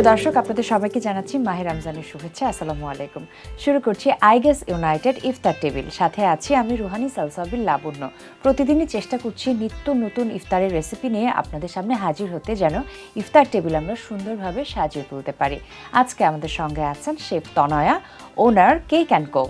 প্রিয় দর্শক, আপনাদের সবাইকে জানাচ্ছি মাহের রমজানের শুভেচ্ছা। আসসালামু আলাইকুম। শুরু করছি আইগেস ইউনাইটেড ইফতার টেবিল। সাথে আছি আমি রুহানি সালসাবিল লাবণ্য। প্রতিদিনই চেষ্টা করছি নিত্য নতুন ইফতারের রেসিপি নিয়ে আপনাদের সামনে হাজির হতে যেন ইফতার টেবিল আমরা সুন্দরভাবে সাজিয়ে তুলতে পারি। আজকে আমাদের সঙ্গে আছেন শেফ তনয়া ওনার কেক অ্যান্ড কোং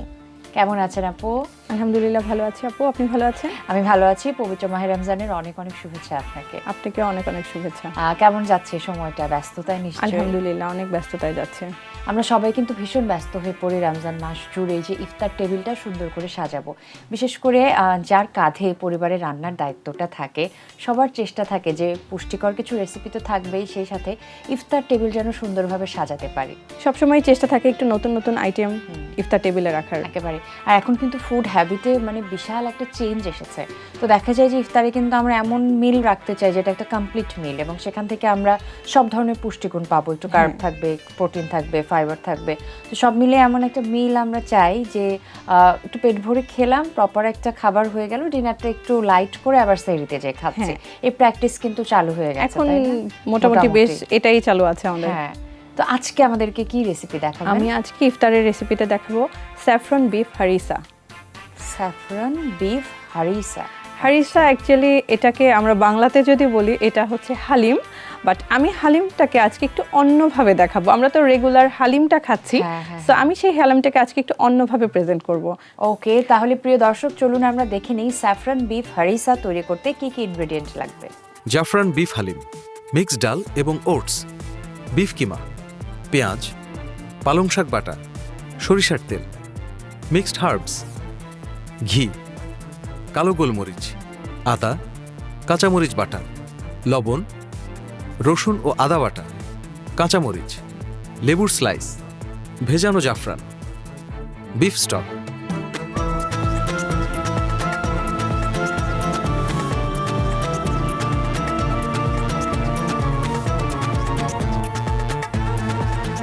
কেমন আছেন আপু? আলহামদুলিল্লাহ ভালো আছি আপু আপনি ভালো আছেন? আমি ভালো আছি পবিত্র মাহের রমজানের অনেক অনেক শুভেচ্ছা আপনাকে। আপনাকে অনেক অনেক শুভেচ্ছা। কেমন যাচ্ছে সময়টা? ব্যস্ততায় নিশ্চয়ই? আলহামদুলিল্লাহ অনেক ব্যস্ততায় যাচ্ছে। আমরা সবাই কিন্তু ভীষণ ব্যস্ত হয়ে পড়ি রমজান মাস জুড়ে যে ইফতার টেবিলটা সুন্দর করে সাজাবো। বিশেষ করে যার কাঁধে পরিবারে রান্নার দায়িত্বটা থাকে সবার চেষ্টা থাকে যে পুষ্টিকর কিছু রেসিপি তো থাকবেই সেই সাথে ইফতার টেবিল যেন সুন্দরভাবে সাজাতে পারি। সবসময় চেষ্টা থাকে একটু নতুন নতুন আইটেম ইফতার টেবিলে রাখার। একেবারে। আর এখন কিন্তু ফুড হ্যাবিটে মানে বিশাল একটা চেঞ্জ এসেছে। তো দেখা যায় যে ইফতারে কিন্তু আমরা এমন মিল রাখতে চাই যেটা একটা কমপ্লিট মিল এবং সেখান থেকে আমরা সব ধরনের পুষ্টিগুণ পাবো। একটু কার্ব থাকবে প্রোটিন থাকবে ফাইবার থাকবে। তো সব মিলে এমন একটা মিল আমরা চাই যে একটু পেট ভরে খেলাম প্রপার একটা খাবার হয়ে গেল ডিনারটা একটু লাইট করে আবার সেরিতে যে খাচ্ছি। এই প্র্যাকটিস কিন্তু চালু হয়ে গেছে এখন মোটামুটি বেশ এটাই চালু আছে আমাদের। হ্যাঁ। তো আজকে আমাদেরকে কি রেসিপি দেখাবেন? আমি আজকে ইফতারের রেসিপিটা দেখাবো saffron beef harissa saffron beef harissa harissa actually এটাকে আমরা বাংলাতে যদি বলি এটা হচ্ছে হালিম। বাট আমি হালিমটাকে আজকে একটু অন্যভাবে দেখাবো। আমরা তো রেগুলার হালিমটা খাচ্ছি। হ্যাঁ, হ্যাঁ, সো আমি সেই হালিমটাকে আজকে একটু অন্যভাবে প্রেজেন্ট করব। ওকে তাহলে প্রিয় দর্শক চলুন আমরা দেখে নিই স্যাফরন বিফ হারিসা তৈরি করতে কি কি ইনগ্রেডিয়েন্ট লাগবে। জাফরান বিফ হালিম মিক্সড ডাল এবং ওটস বিফ কিমা পেঁয়াজ পালং শাক বাটা সরিষার তেল মিক্সড হার্বস ঘি কালো গোলমরিচ, আদা, কাঁচামরিচ বাটা, লবণ, রসুন ও আদা বাটা, কাঁচামরিচ, লেবুর স্লাইস, ভেজানো জাফরান বিফ স্টক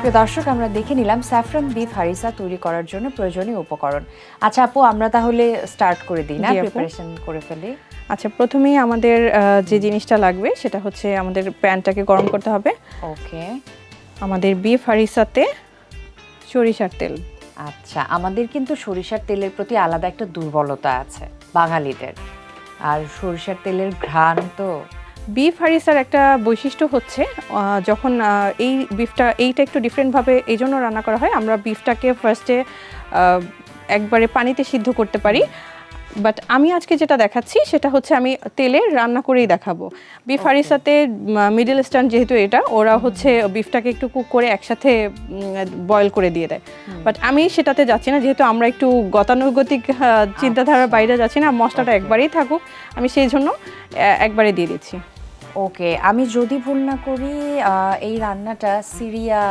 প্রিয় দর্শক আমরা দেখে নিলাম স্যাফরন বিফ হারিসা তৈরি করার জন্য প্রয়োজনীয় উপকরণ। আচ্ছা আপু আমরা তাহলে স্টার্ট করে দিই না? প্রিপারেশন করে ফেলি। আচ্ছা প্রথমেই আমাদের যে জিনিসটা লাগবে সেটা হচ্ছে আমাদের প্যানটাকে গরম করতে হবে। ওকে। আমাদের বিফ হারিসাতে সরিষার তেল। আচ্ছা আমাদের কিন্তু সরিষার তেলের প্রতি আলাদা একটা দুর্বলতা আছে বাঙালিদের। আর সরিষার তেলের ঘ্রাণ তো বিফ হারিসার একটা বৈশিষ্ট্য হচ্ছে যখন এই বিফটা এইটা একটু ডিফারেন্টভাবে এই জন্য রান্না করা হয় আমরা বিফটাকে ফার্স্টে একবারে পানিতে সিদ্ধ করতে পারি। বাট আমি আজকে যেটা দেখাচ্ছি সেটা হচ্ছে আমি তেলে রান্না করেই দেখাবো। বিফ হারিসাতে মিডল ইস্টার্ন যেহেতু এটা ওরা হচ্ছে বিফটাকে একটু কুক করে একসাথে বয়েল করে দিয়ে দেয়। বাট আমি সেটাতে যাচ্ছি না যেহেতু আমরা একটু গতানুগতিক চিন্তাধারার বাইরে যাচ্ছি না মশলাটা একবারেই থাকুক। আমি সেই জন্য একবারে দিয়ে দিচ্ছি। ওকে আমি যদি ভুল না করি এই রান্নাটা সিরিয়া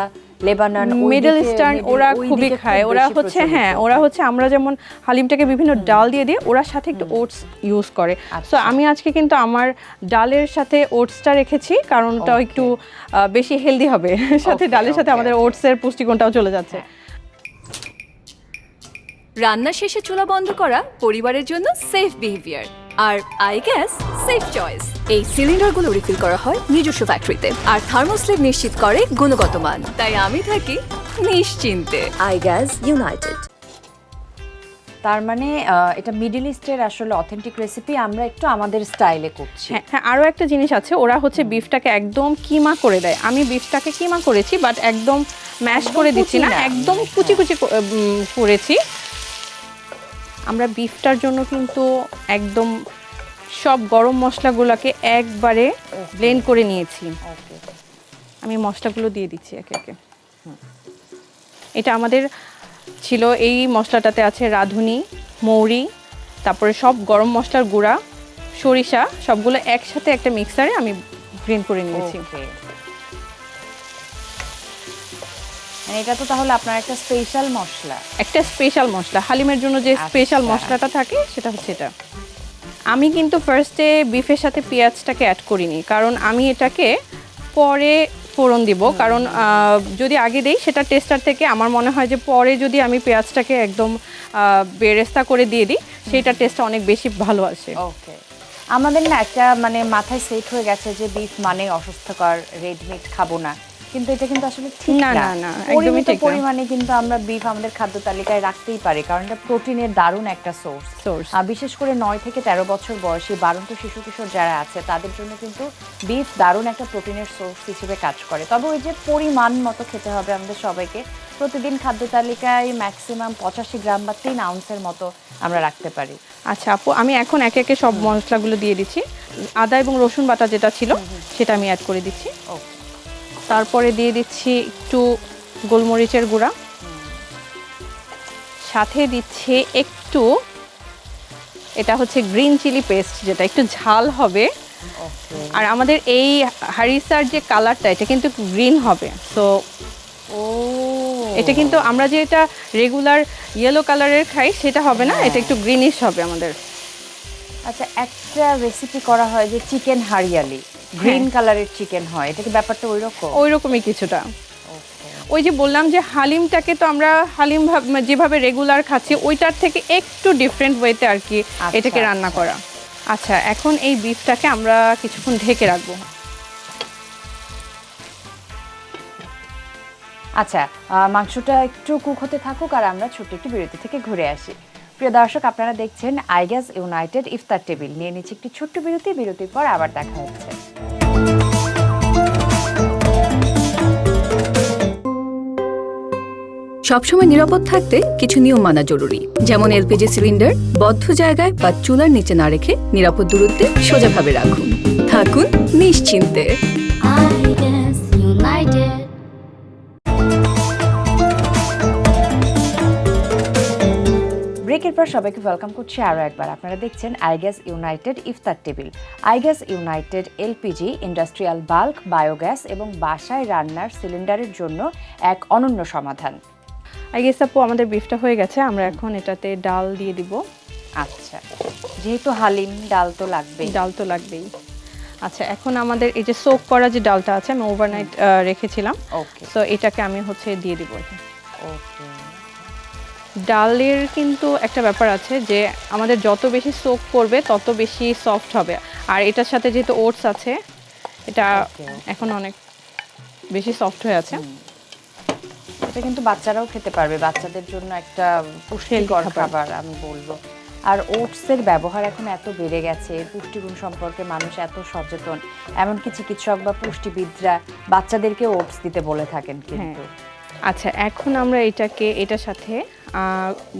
লেবানন মিডল ইস্টার্ন ওরা খুবই খায়। ওরা হচ্ছে হ্যাঁ ওরা হচ্ছে আমরা যেমন হালিমটাকে বিভিন্ন ডাল দিয়ে দিই ওরা সাথে একটু ওটস ইউজ করে। সো আচ্ছা। আমি আজকে কিন্তু আমার ডালের সাথে ওটসটা রেখেছি কারণ ওটাও Okay. একটু বেশি হেলদি হবে। সাথে ডালের সাথে আমাদের ওটসের পুষ্টিগুণটাও চলে যাচ্ছে। রান্না শেষে চুলা বন্ধ করা পরিবারের জন্য সেফ বিহেভিয়ার আর আই গ্যাস সেফ চয়েস এই সিলিন্ডারগুলো রিফিল করা হয় নিজস্ব ফ্যাক্টরিতে আর থার্মোস্লেভ নিশ্চিত করে গুণগত মান। তাই আমি থাকি নিশ্চিন্তে। আই গ্যাস ইউনাইটেড তার মানে এটা মিডল ইস্টের আসলে অথেন্টিক রেসিপি আমরা একটু আমাদের স্টাইলে করছি। হ্যাঁ হ্যাঁ আরও একটা জিনিস আছে ওরা হচ্ছে বিফটাকে একদম কিমা করে দেয়। আমি বিফটাকে কিমা করেছি বাট একদম ম্যাশ করে দিচ্ছি না। একদম কুচি কুচি করেছি। আমরা বিফটার জন্য কিন্তু একদম সব গরম মশলাগুলোকে একবারে ব্লেন্ড করে নিয়েছি। আমি মশলাগুলো দিয়ে দিচ্ছি একে একে। এটা আমাদের ছিল এই মশলাটাতে আছে রাঁধুনি মৌরি তারপরে সব গরম মশলার গুঁড়া সরিষা সবগুলো একসাথে একটা মিক্সারে আমি গ্রিন করে নিয়েছি। মানে এটা তো তাহলে আপনার একটা স্পেশাল মশলা। একটা স্পেশাল মশলা। হালিমের জন্য যে স্পেশাল আচ্ছা। মশলাটা থাকে সেটা হচ্ছে এটা। আমি কিন্তু ফার্স্টে বিফের সাথে পেঁয়াজটাকে অ্যাড করিনি কারণ আমি এটাকে পরে ফোড়ন দিব। কারণ যদি আগে দেই সেটা টেস্টার থেকে আমার মনে হয় যে পরে যদি আমি পেঁয়াজটাকে একদম বেরেস্তা করে দিয়ে দিই সেটা টেস্টটা অনেক বেশি ভালো আসে। ওকে আমাদের না একটা মানে মাথায় সেট হয়ে গেছে যে বিফ মানে অসুস্থকর রেড মিট খাব না। কিন্তু এটা কিন্তু আসলে ঠিক না, না। না, একদমই ঠিক না। পরিমাণে কিন্তু আমরা বিফ আমাদের খাদ্য তালিকায় রাখতেই পারি কারণ এটা প্রোটিনের দারুণ একটা সোর্স Source। বিশেষ করে নয় থেকে তেরো বছর বয়সী বারন্ত শিশু কিশোর যারা আছে তাদের জন্য কিন্তু বিফ দারুণ একটা প্রোটিনের সোর্স হিসেবে কাজ করে। তবে ওই যে পরিমাণ মতো খেতে হবে আমাদের সবাইকে প্রতিদিন খাদ্য তালিকায় ম্যাক্সিমাম পঁচাশি গ্রাম বা তিন আউন্সের মতো আমরা রাখতে পারি। আচ্ছা আপু আমি এখন একে একে সব মশলাগুলো দিয়ে দিচ্ছি। আদা এবং রসুন বাটা যেটা ছিল সেটা আমি অ্যাড করে দিচ্ছি। ওকে তারপরে দিয়ে দিচ্ছি একটু গোলমরিচের গুঁড়া। সাথে দিচ্ছি একটু এটা হচ্ছে গ্রিন চিলি পেস্ট যেটা একটু ঝাল হবে। আর আমাদের এই হারিসার যে কালারটা এটা কিন্তু গ্রিন হবে। তো ও। এটা কিন্তু আমরা যে এটা রেগুলার ইয়েলো কালারের খাই সেটা হবে না এটা একটু গ্রিনিশ হবে আমাদের। আচ্ছা একটা রেসিপি করা হয় যে চিকেন হারিয়ালি। গ্রিন কালারের চিকেন হয়। এটা কি ব্যাপারটা ওই রকম ওই রকমই কিছুটা ওই যে বললাম যে হালিমটাকে তো আমরা হালিম ভাব- যেভাবে রেগুলার খাচ্ছি ওইটার থেকে একটু ডিফারেন্ট ওয়েতে আর কি আচ্ছা, এটাকে রান্না আচ্ছা। করা। আচ্ছা এখন এই বিফটাকে আমরা কিছুক্ষণ ঢেকে রাখব। আচ্ছা মাংসটা একটু কুক হতে থাকুক আর আমরা ছোট্ট একটু বিরতি থেকে ঘুরে আসি। প্রিয় দর্শক আপনারা দেখছেন আইগ্যাস ইউনাইটেড ইফতার টেবিল। নিয়ে নিচ্ছে একটি ছোট্ট বিরতি বিরতির পর আবার দেখা হচ্ছে। সবসময় নিরাপদ থাকতে কিছু নিয়ম মানা জরুরি। যেমন এলপিজি সিলিন্ডার বদ্ধ জায়গায় বা চুলার নিচে না রেখে নিরাপদ দূরত্বে সোজাভাবে রাখুন। থাকুন নিশ্চিন্তে। ব্রেকের পর সবাইকে ওয়েলকাম করছি আরও একবার। আপনারা দেখছেন iGas United iftar table. IGas United LPG industrial bulk biogas এবং বাসায় রান্নার সিলিন্ডারের জন্য এক অনন্য সমাধান। আই গেস আপু আমাদের বিফটা হয়ে গেছে আমরা এখন এটাতে ডাল দিয়ে দিব। আচ্ছা যেহেতু হালিম ডাল তো লাগবেই। ডাল তো লাগবেই। আচ্ছা এখন আমাদের এই যে সোক করা যে ডালটা আছে আমি ওভারনাইট রেখেছিলাম। ওকে তো এটাকে আমি হচ্ছে দিয়ে দিব। ওকে ডালের কিন্তু একটা ব্যাপার আছে যে আমাদের যত বেশি সোক করবে তত বেশি সফট হবে। আর এটার সাথে যেহেতু ওটস আছে এটা এখন অনেক বেশি সফট হয়ে আছে। এটা কিন্তু বাচ্চারাও খেতে পারবে। বাচ্চাদের জন্য একটা পুষ্টিকর খাবার। আমি বলব। আর ওটসের ব্যবহার এখন এত বেড়ে গেছে পুষ্টিগুণ সম্পর্কে মানুষ এত সচেতন। এমনকি চিকিৎসক বা পুষ্টিবিদরা বাচ্চাদেরকে ওটস দিতে বলে থাকেন কিন্তু। আচ্ছা এখন আমরা এটাকে এটার সাথে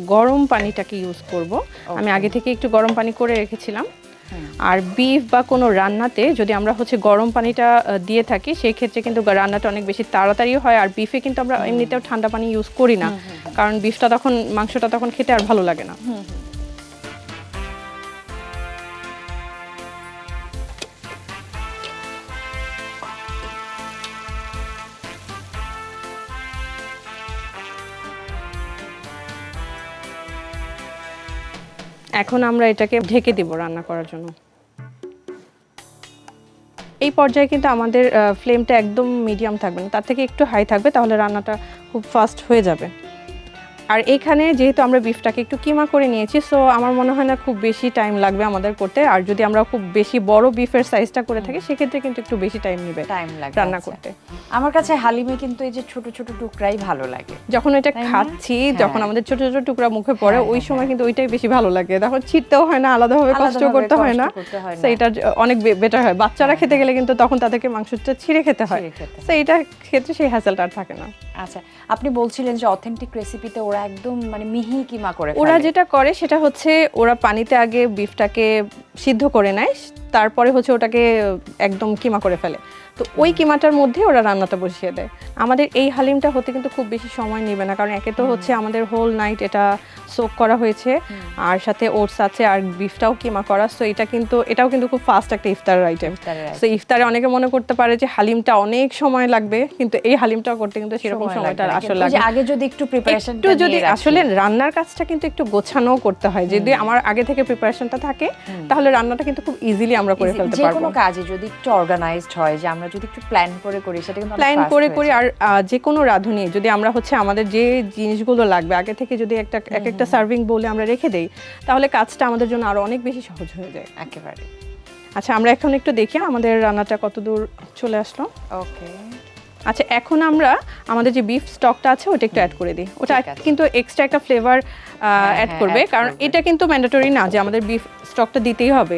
গরম পানিটাকে ইউজ করব। আমি আগে থেকে একটু গরম পানি করে রেখেছিলাম। আর বিফ বা কোনো রান্নাতে যদি আমরা হচ্ছে গরম পানিটা দিয়ে থাকি সেই ক্ষেত্রে কিন্তু রান্নাটা অনেক বেশি তাড়াতাড়ি হয়। আর বিফে কিন্তু আমরা এমনিতেও ঠান্ডা পানি ইউজ করি না। কারণ বিফটা তখন মাংসটা তখন খেতে আর ভালো লাগে না। এখন আমরা এটাকে ঢেকে দিব রান্না করার জন্য। এই পর্যায়ে কিন্তু আমাদের ফ্লেমটা একদম মিডিয়াম থাকবে না। তার থেকে একটু হাই থাকবে, তাহলে রান্নাটা খুব ফাস্ট হয়ে যাবে। আর এখানে যেহেতু আমরা বিফটাকে একটু কিমা করে নিয়েছি সো আমার মনে হয় না খুব বেশি টাইম লাগবে আমাদের করতে। আর যদি আমরা খুব বেশি বড় বিফের সাইজটা করে থাকি সেক্ষেত্রে কিন্তু একটু বেশি টাইম নেবে টাইম লাগে রান্না আচ্ছা। করতে। আমার কাছে হালিমে কিন্তু এই যে ছোট ছোট টুকরাই ভালো লাগে। যখন এটা খাচ্ছি হ্যাঁ। যখন আমাদের ছোট ছোট টুকরা মুখে পড়ে হ্যাঁ, ওই হ্যাঁ, সময় কিন্তু ওইটাই বেশি ভালো লাগে। তখন ছিটতেও হয় না আলাদাভাবে কষ্ট করতে হয় না। না। এটা অনেক বেটার হয়। বাচ্চারা খেতে গেলে কিন্তু তখন তাদেরকে মাংসটা ছিঁড়ে খেতে হয়। তো এটা ক্ষেত্রে সেই হ্যাসেলটা আর থাকে না। আচ্ছা আপনি বলছিলেন যে অথেন্টিক রেসিপিতে ওরা একদম মানে মিহি কিমা করে ওরা যেটা করে সেটা হচ্ছে ওরা পানিতে আগে বিফটাকে সিদ্ধ করে নেয় তারপরে হচ্ছে ওটাকে একদম কিমা করে ফেলে। তো ওই কিমাটার মধ্যে ওরা রান্নাটা বসিয়ে দেয়। আমাদের এই হালিমটা হতে কিন্তু খুব বেশি সময় নেবে না কারণ একে তো হচ্ছে আমাদের হোল নাইট এটা সোক করা হয়েছে। আর সাথে ওটস আছে আর বিফটাও কিমা করা সো এটা কিন্তু এটাও কিন্তু খুব ফাস্ট একটা ইফতার আইটেম সো ইফতারে অনেকে মনে করতে পারে যে হালিমটা অনেক সময় লাগবে কিন্তু এই হালিমটা করতে কিন্তু সেরকম সময়টা আসলে লাগে আগে যদি একটু প্রিপারেশন একটু যদি আসলে রান্নার কাজটা কিন্তু একটু গোছানো করতে হয়। যদি আমার আগে থেকে প্রিপারেশনটা থাকে তাহলে রান্নাটা কিন্তু খুব ইজিলি আমরা করে ফেলতে পারব। যে কোনো কাজে যদি একটু অর্গানাইজড হয় যে আমরা যদি একটু প্ল্যান করে করি সেটা কিন্তু প্ল্যান করে করি আর যে কোনো রাঁধুনি যদি আমরা হচ্ছে আমাদের যে জিনিসগুলো লাগবে আগে থেকে যদি একটা এক একটা সার্ভিং বলে আমরা রেখে দেই তাহলে কাজটা আমাদের জন্য আরও অনেক বেশি সহজ হয়ে যায়। একেবারে। আচ্ছা আমরা এখন একটু দেখি আমাদের রান্নাটা কতদূর চলে আসলো। ওকে আচ্ছা এখন আমরা আমাদের যে বিফ স্টকটা আছে ওটা একটু অ্যাড করে দিই। ওটা কিন্তু এক্সট্রা একটা ফ্লেভার অ্যাড হ্যাঁ, করবে। কারণ এটা কিন্তু ম্যান্ডেটরি না যে আমাদের বিফ স্টকটা দিতেই হবে।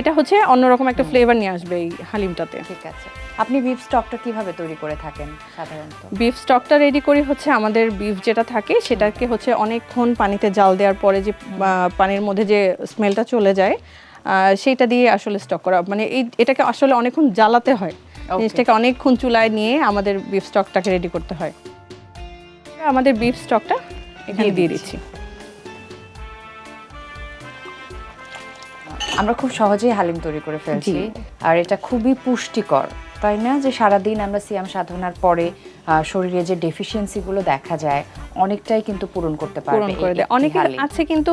এটা হচ্ছে অন্যরকম একটা ফ্লেভার নিয়ে আসবে এই হালিমটাতে। ঠিক আছে। আপনি বিফ স্টকটা কীভাবে তৈরি করে থাকেন সাধারণত? বিফ স্টকটা রেডি করি হচ্ছে আমাদের বিফ যেটা থাকে সেটাকে হচ্ছে অনেকক্ষণ পানিতে জাল দেওয়ার পরে যে পানির মধ্যে যে স্মেলটা চলে যায় সেইটা দিয়ে আসলে স্টক করা। মানে এই এটাকে আসলে অনেকক্ষণ জ্বালাতে হয়। জিনিসটাকে অনেকক্ষণ চুলায় নিয়ে আমাদের বিফ স্টকটাকে রেডি করতে হয়। আমাদের বিফ স্টকটা এখানে দিয়ে দিচ্ছি। আমরা খুব সহজেই হালিম তৈরি করে ফেলছি। আর এটা খুবই পুষ্টিকর তাই না? যে সারাদিন আমরা সিয়াম সাধনার পরে শরীরে যে ডেফিসিয়েন্সি গুলো দেখা যায় অনেকটাই কিন্তু পূরণ করতে পারবে পূরণ করে দেয়। অনেকে আছে কিন্তু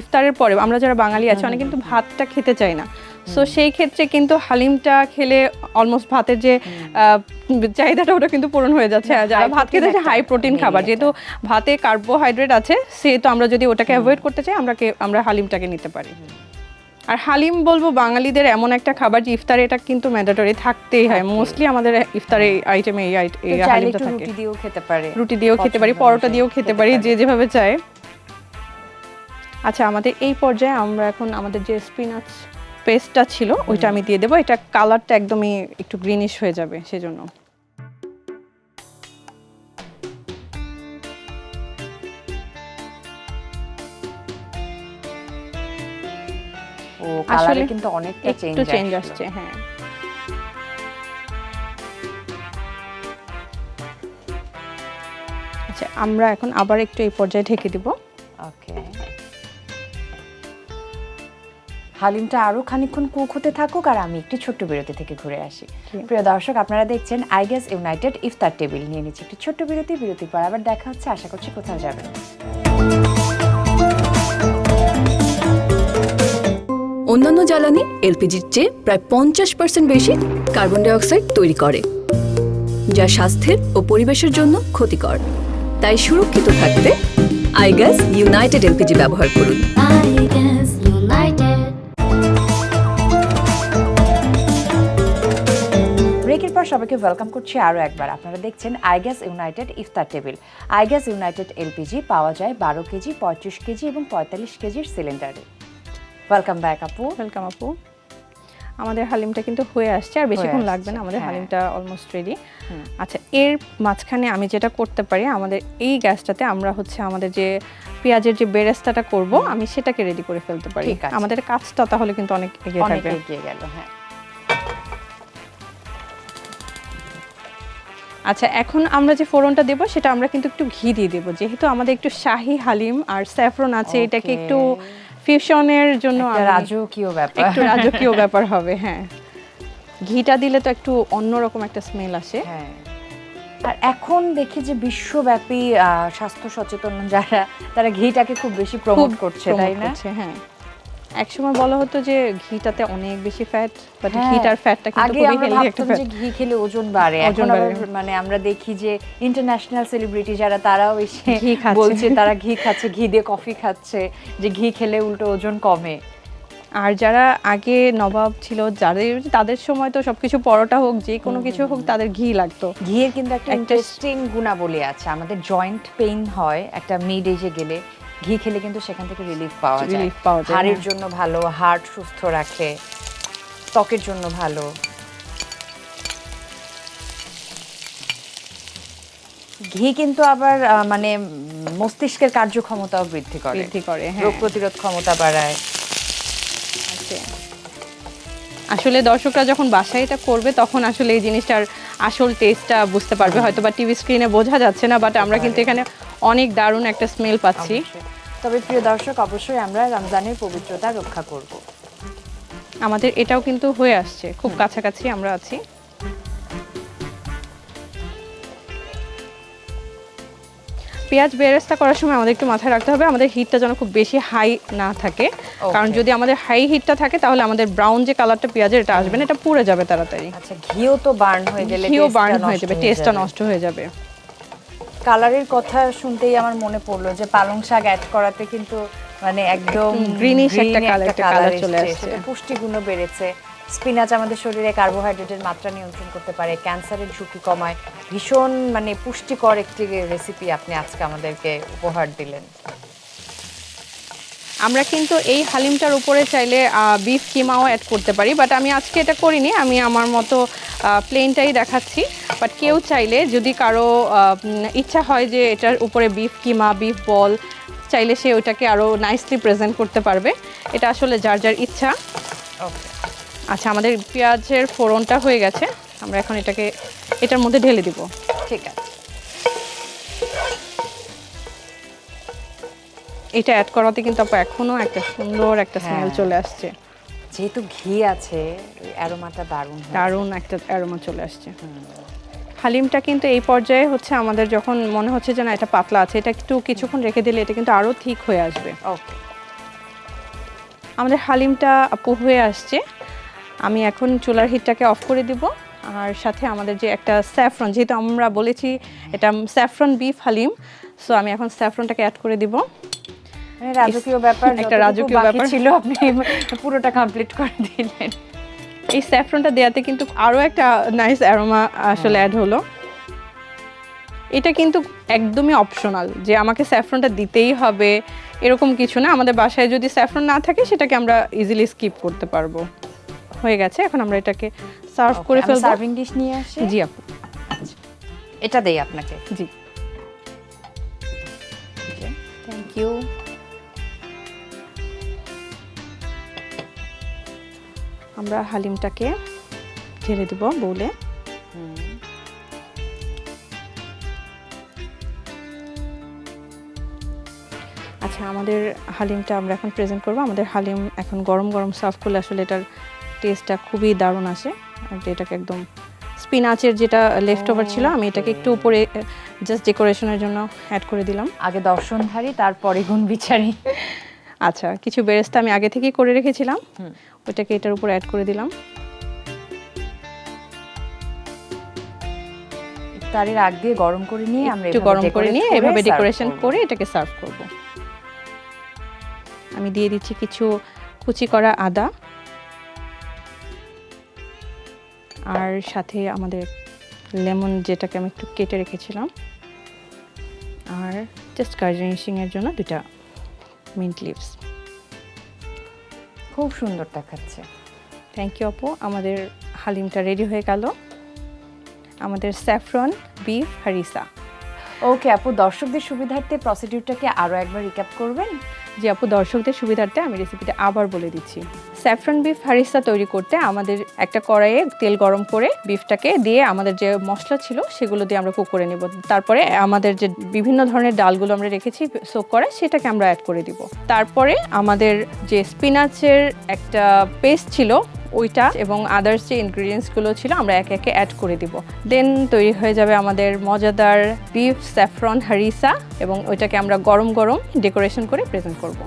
ইফতারের পরে আমরা যারা বাঙালি আছি অনেকে কিন্তু ভাতটা খেতে চাই না। সো সেই ক্ষেত্রে কিন্তু হালিমটা খেলে অলমোস্ট ভাতের যে চাহিদাটা ওটা কিন্তু পূরণ হয়ে যাচ্ছে। যারা ভাত খেতে হাই প্রোটিন খাবার যেহেতু ভাতে কার্বোহাইড্রেট আছে সেহেতু আমরা যদি ওটাকে অ্যাভয়েড করতে চাই আমরা আমরা হালিমটাকে নিতে পারি। আর হালিম বলব বাঙালিদের এমন একটা খাবার যে ইফতারে এটা কিন্তু ম্যান্ডেটরি থাকতেই হয়। মোস্টলি আমাদের ইফতারে এই আইটেমে এই এই হালিমটা থাকে। রুটি দিয়েও খেতে পারে। রুটি দিয়েও খেতে পারি পরোটা দিয়েও খেতে পারি যে যেভাবে চায়। আচ্ছা আমাদের এই পর্যায়ে আমরা এখন আমাদের যে স্পিনাচ পেস্টটা ছিল ওইটা আমি দিয়ে দেবো। এটা কালারটা একদমই একটু গ্রিনিশ হয়ে যাবে সেজন্য। ও কালারে কিন্তু অনেকটা চেঞ্জ একটু চেঞ্জ আসছে হ্যাঁ। আচ্ছা আমরা এখন আবার একটু এই পর্যায়ে ঢেকে দিব। ওকে হালিমটা আরও খানিকক্ষণ কুক হতে থাকুক আর আমি একটি ছোট্ট বিরতি থেকে ঘুরে আসি। প্রিয় দর্শক আপনারা দেখছেন আইগেস ইউনাইটেড ইফতার টেবিল নিয়ে নিচ্ছি একটি ছোট্ট বিরতি। বিরতির পর আবার দেখা হচ্ছে। আশা করছি কোথাও যাবেন। অন্যান্য জ্বালানি এলপিজির চেয়ে প্রায় পঞ্চাশ পার্সেন্ট বেশি কার্বন ডাইঅক্সাইড তৈরি করে যা স্বাস্থ্যের ও পরিবেশের জন্য ক্ষতিকর। তাই সুরক্ষিত থাকতে আইগ্যাস ইউনাইটেড এলপিজি ব্যবহার করুন। সবাইকে ওয়েলকাম করছি আরও একবার। আপনারা দেখছেন আইগ্যাস United iftar table I gas united LPG পাওয়া যায় বারো কেজি পঁয়ত্রিশ কেজি এবং পঁয়তাল্লিশ কেজির সিলিন্ডারে ওয়েলকাম ব্যাক আপু। ওয়েলকাম আপু। আমাদের হালিমটা কিন্তু হয়ে আসছে আর বেশিক্ষণ লাগবে না আমাদের হ্যাঁ। হালিমটা অলমোস্ট রেডি আচ্ছা এর মাঝখানে আমি যেটা করতে পারি আমাদের এই গ্যাসটাতে আমরা হচ্ছে আমাদের যে পেঁয়াজের যে বেরেস্তাটা করব আমি সেটাকে রেডি করে ফেলতে পারি। আমাদের কাজটা তাহলে কিন্তু অনেক এগিয়ে থাকবে। এগিয়ে গেল হ্যাঁ। আচ্ছা এখন আমরা যে ফোড়নটা দেব সেটা আমরা কিন্তু একটু ঘি দিয়ে দেবো। যেহেতু আমাদের একটু শাহি হালিম আর স্যাফরন আছে এটাকে একটু ফিউশনের জন্য রাজকীয় ব্যাপার। একটু রাজকীয় ব্যাপার হবে হ্যাঁ। ঘিটা দিলে তো একটু অন্যরকম একটা স্মেল আসে। হ্যাঁ। আর এখন দেখি যে বিশ্বব্যাপী আহ, স্বাস্থ্য সচেতন যারা তারা ঘিটাকে খুব বেশি প্রমোট করছে তাই না? হ্যাঁ। একসময় বলা হতো যে ঘিটাতে অনেক বেশি ফ্যাট বাট। ঘিটার ফ্যাটটা কিন্তু খুবই হেলদি একটা ফ্যাট যে ঘি খেলে ওজন বাড়ে। ওজন এখন মানে আমরা দেখি যে ইন্টারন্যাশনাল সেলিব্রিটি যারা তারাও এসে ঘি। বলছে তারা ঘি খাচ্ছে ঘি দিয়ে কফি খাচ্ছে যে ঘি খেলে উল্টো ওজন কমে। আর যারা আগে নবাব ছিল যাদের তাদের সময় তো সবকিছু পরোটা হোক যে কোনো কিছু হোক তাদের ঘি লাগতো। ঘিয়ের কিন্তু একটা একটা- ইন্টারেস্টিং গুণাবলী আছে। আমাদের জয়েন্ট পেইন হয় একটা মিড এজে গেলে। ঘি খেলে কিন্তু সেখান থেকে রিলিফ পাওয়া যায়। Relief পাওয়া যায়, হাড়ের হ্যাঁ। জন্য ভালো হার্ট সুস্থ রাখে ত্বকের জন্য ভালো। ঘি কিন্তু আবার মানে মস্তিষ্কের কার্যক্ষমতাও বৃদ্ধি করে। বৃদ্ধি করে হ্যাঁ। রোগ প্রতিরোধ ক্ষমতা বাড়ায়। আসলে দর্শকরা যখন বাসায় এটা করবে তখন আসলে এই জিনিসটার আসল টেস্টটা বুঝতে পারবে। হয়তো বা টিভি স্ক্রিনে বোঝা যাচ্ছে না বাট আমরা কিন্তু এখানে অনেক দারুণ একটা স্মেল পাচ্ছি। তবে প্রিয় দর্শক অবশ্যই আমরা রমজানের পবিত্রতা রক্ষা করব। আমাদের এটাও কিন্তু হয়ে আসছে খুব কাছাকাছি আমরা আছি। পেঁয়াজ বেরেস্তা করার সময় আমাদের একটু মাথায় রাখতে হবে আমাদের হিটটা যেন খুব বেশি হাই না থাকে। কারণ যদি আমাদের হাই হিটটা থাকে তাহলে আমাদের ব্রাউন যে কালারটা পেঁয়াজের এটা আসবে না এটা পুড়ে যাবে তাড়াতাড়ি। আচ্ছা ঘিও তো বার্ন হয়ে গেলে ঘিও বার্ন হয়ে যাবে টেস্টটা নষ্ট হয়ে যাবে। কালারের কথা শুনতেই আমার মনে পড়ল যে পালং শাক অ্যাড করাতে কিন্তু মানে একদম green একটা colour চলে। আসছে। পুষ্টিগুণও বেড়েছে স্পিনাচ আমাদের শরীরে কার্বোহাইড্রেটের মাত্রা নিয়ন্ত্রণ করতে পারে ক্যান্সারের ঝুঁকি কমায় ভীষণ মানে পুষ্টিকর একটি রেসিপি আপনি আজকে আমাদেরকে উপহার দিলেন আমরা কিন্তু এই হালিমটার উপরে চাইলে বিফ কিমাও অ্যাড করতে পারি বাট আমি আজকে এটা করিনি আমি আমার মতো প্লেনটাই দেখাচ্ছি। বাট কেউ চাইলে যদি কারও ইচ্ছা হয় যে এটার উপরে বিফ কিমা বিফ বল চাইলে সে ওইটাকে আরও নাইসলি প্রেজেন্ট করতে পারবে। এটা আসলে যার যার ইচ্ছা। আচ্ছা আমাদের পেঁয়াজের ফোড়নটা হয়ে গেছে। আমরা এখন এটাকে এটার মধ্যে ঢেলে দিব। ঠিক আছে। এটা অ্যাড করাতে কিন্তু আপু এখনও একটা সুন্দর একটা স্মেল হ্যাঁ। চলে আসছে। যেহেতু ঘি আছে অ্যারোমাটা দারুণ দারুণ একটা অ্যারোমা চলে আসছে। হালিমটা কিন্তু এই পর্যায়ে হচ্ছে আমাদের যখন মনে হচ্ছে যে না এটা পাতলা আছে এটা একটু কিছুক্ষণ রেখে দিলে এটা কিন্তু আরও ঠিক হয়ে আসবে। ওকে। আমাদের হালিমটা আপু হয়ে আসছে। আমি এখন চুলার হিটটাকে অফ করে দিব। আর সাথে আমাদের যে একটা স্যাফরন যেহেতু আমরা বলেছি এটা স্যাফরন বিফ হালিম সো আমি এখন স্যাফরনটাকে অ্যাড করে দিব। রাজকীয় ব্যাপার একটা রাজকীয় ব্যাপার। ছিল আপনি পুরোটা কমপ্লিট করে দিলেন। এই স্যাফরনটা দেওয়াতে কিন্তু আরও একটা নাইস অ্যারোমা আসলে অ্যাড হলো। এটা কিন্তু একদমই অপশনাল যে আমাকে স্যাফরনটা দিতেই হবে এরকম কিছু না। আমাদের বাসায় যদি স্যাফরন না থাকে সেটাকে আমরা ইজিলি স্কিপ করতে পারব। হয়ে গেছে এখন আমরা এটাকে সার্ভ করে ফেলব। সার্ভিং ডিশ নিয়ে আসি। জি আপু। এটা দেই আপনাকে। জি। থ্যাংক ইউ আমরা হালিমটাকে ঢেলে দেবো বলে। আচ্ছা আমাদের হালিমটা আমরা এখন প্রেজেন্ট করব। আমাদের হালিম এখন গরম গরম সার্ভ করলে আসলে এটার টেস্টটা খুবই দারুণ আসে। আর এটাকে একদম স্পিনাচের যেটা লেফট ওভার ছিল, আমি এটাকে একটু উপরে জাস্ট ডেকোরেশনের জন্য অ্যাড করে দিলাম। আগে দর্শনধারী, তারপরে গুণ বিচারী আচ্ছা কিছু বেরেস্তা আমি আগে থেকেই করে রেখেছিলাম। ওইটাকে এটার উপর অ্যাড করে দিলাম। ইফতারির আগ দিয়ে গরম করে নিয়ে আমরা একটু গরম করে নিয়ে এভাবে ডেকোরেশন করে এটাকে সার্ভ করব। আমি দিয়ে দিচ্ছি কিছু কুচি করা আদা। আর সাথে আমাদের লেমন যেটাকে আমি একটু কেটে রেখেছিলাম। আর জাস্ট গার্জেনিশিংয়ের জন্য দুটা মিন্ট লিভস। খুব সুন্দর দেখাচ্ছে। থ্যাংক ইউ আপু। আমাদের হালিমটা রেডি হয়ে গেল। আমাদের স্যাফরন বিফ হারিসা ওকে আপু, দর্শকদের সুবিধার্থে প্রসিডিউরটাকে আরও একবার রিক্যাপ করবেন। যে আপু, দর্শকদের সুবিধার্থে আমি রেসিপিটা আবার বলে দিচ্ছি। স্যাফরন বিফ হারিসা তৈরি করতে আমাদের একটা কড়াইয়ে তেল গরম করে বিফটাকে দিয়ে আমাদের যে মশলা ছিল সেগুলো দিয়ে আমরা কুক করে নেব। তারপরে আমাদের যে বিভিন্ন ধরনের ডালগুলো আমরা রেখেছি সোক করা, সেটাকে আমরা অ্যাড করে দিব। তারপরে আমাদের যে স্পিনাচের একটা পেস্ট ছিল ওইটা এবং আদার্স যে ইনগ্রিডিয়েন্টসগুলো ছিল, আমরা একে একে অ্যাড করে দিব। দেন তৈরি হয়ে যাবে আমাদের মজাদার বিফ স্যাফরন হারিসা এবং ওইটাকে আমরা গরম গরম ডেকোরেশন করে প্রেজেন্ট করব।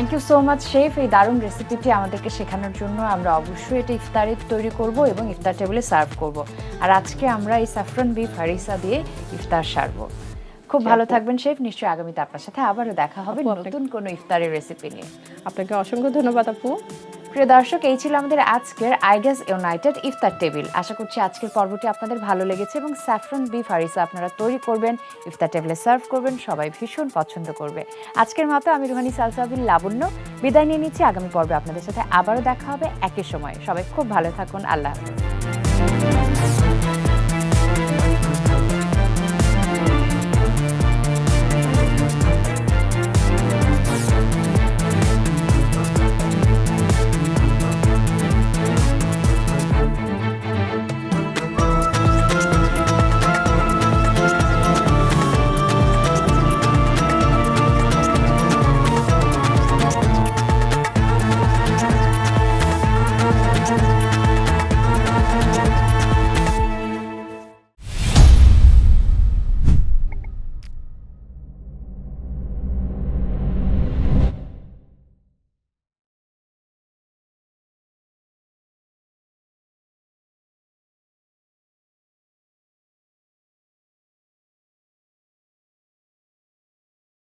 Thank you so much chef এই দারুণ রেসিপিটি আমাদেরকে শেখানোর জন্য আমরা অবশ্যই এটা ইফতারে তৈরি করব এবং ইফতার টেবিলে সার্ভ করব। আর আজকে আমরা এই স্যাফরন বিফ ফারিসা দিয়ে ইফতার সারব। খুব ভালো থাকবেন শেফ নিশ্চয়ই আগামীতে আপনার সাথে আবারও দেখা হবে নতুন কোনো ইফতারের রেসিপি নিয়ে। আপনাকে অসংখ্য ধন্যবাদ আপু। প্রিয় দর্শক, এই ছিল আমাদের আজকের আইগাস ইউনাইটেড ইফতার টেবিল। আশা করছি আজকের পর্বটি আপনাদের ভালো লেগেছে এবং স্যাফরন বি ফারিসা আপনারা তৈরি করবেন, ইফতার টেবিলে সার্ভ করবেন, সবাই ভীষণ পছন্দ করবে। আজকের মতো আমি রুহানি সালসাবিল লাবণ্য বিদায় নিয়ে নিচ্ছি। আগামী পর্বে আপনাদের সাথে আবারও দেখা হবে একই সময়। সবাই খুব ভালো থাকুন। আল্লাহ হাফেজ।